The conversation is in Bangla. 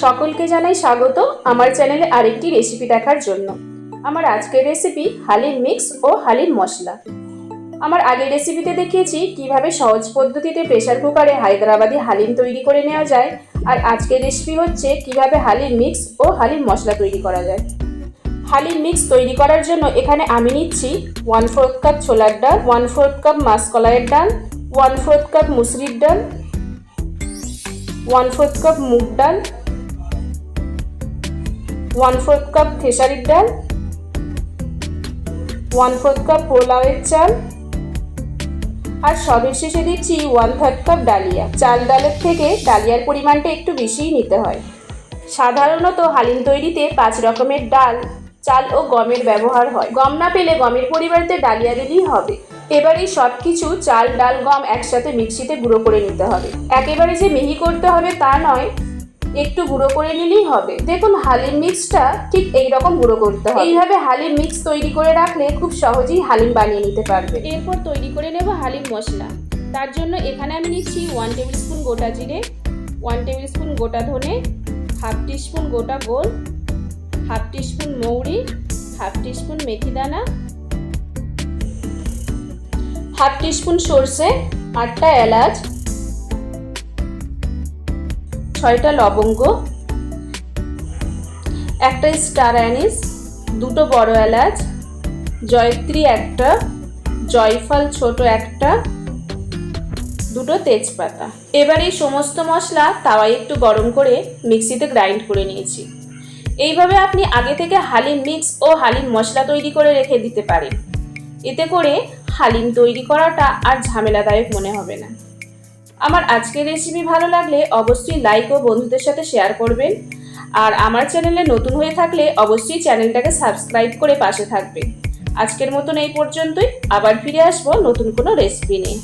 সকলকে জানাই স্বাগত আমার চ্যানেলে আরেকটি রেসিপি দেখার জন্য। আমার আজকের রেসিপি হালিম মিক্স ও হালিম মশলা। আমার আগের রেসিপিতে দেখিয়েছি কীভাবে সহজ পদ্ধতিতে প্রেসার কুকারে হায়দ্রাবাদি হালিম তৈরি করে নেওয়া যায় আর আজকের রেসিপি হচ্ছে কীভাবে হালিম মিক্স ও হালিম মশলা তৈরি করা যায়। হালিম মিক্স তৈরি করার জন্য এখানে আমি নিচ্ছি ওয়ান ফোর্থ কাপ ছোলার ডাল ওয়ান ফোর্থ কাপ মাসকলাইয়ের ডাল ওয়ান ফোর্থ কাপ মুসুরির ডাল ওয়ান ফোর্থ কাপ মুগ ডাল ওয়ান ফোর্থ কাপ খেসারির ডাল ওয়ান ফোর্থ কাপ পোলাওয়ের চাল আর সবের শেষে দিচ্ছি ওয়ান থার্ড কাপ ডালিয়া। চাল ডালের থেকে ডালিয়ার পরিমাণটা একটু বেশিই নিতে হয়। সাধারণত হালিম তৈরিতে পাঁচ রকমের ডাল, চাল ও গমের ব্যবহার হয়। গম না পেলে গমের পরিবর্তে ডালিয়া দিলেই হবে। এবার সব কিছু চাল, ডাল, গম একসাথে মিক্সিতে গুঁড়ো করে নিতে হবে। একেবারে যে মিহি করতে হবে তা নয় একটু গুঁড়ো করে নিলেই হবে। দেখুন, হালিম মিক্সটা ঠিক এই রকম গুঁড়ো করতে হবে। এইভাবে হালিম মিক্স তৈরি করে রাখলে খুব সহজেই হালিম বানিয়ে নিতে পারবে। এরপর তৈরি করে নেব হালিম মশলা। তার জন্য এখানে আমি নিচ্ছি ওয়ান টেবিল স্পুন গোটা জিরে ওয়ান টেবিল স্পুন গোটা ধনে হাফ টিস্পুন গোটা গোল হাফ টিস্পুন মৌরি হাফ টিস্পুন মেথি দানা হাফ টিস্পুন সর্ষে, আটটা এলাচ ছয়টা লবঙ্গ, একটা স্টার অ্যানিস, দুটো বড় এলাচ, জয়ত্রী একটা, জয়ফল ছোট একটা, দুটো তেজপাতা। এবার এই সমস্ত মশলা তাওয়ায় একটু গরম করে মিক্সিতে গ্রাইন্ড করে নিয়েছি। এইভাবে আপনি আগে থেকে হালিম মিক্স ও হালিম মশলা তৈরি করে রেখে দিতে পারেন। এতে করে হালিম তৈরি করাটা আর ঝামেলাদায়ক মনে হবে না। আমার আজকের রেসিপি ভালো লাগলে অবশ্যই লাইক ও বন্ধুদের সাথে শেয়ার করবেন। আর আমার চ্যানেলে নতুন হয়ে থাকলে অবশ্যই চ্যানেলটাকে সাবস্ক্রাইব করে পাশে থাকবেন। আজকের মতন এই পর্যন্তই। আবার ফিরে আসব নতুন কোনো রেসিপি নিয়ে।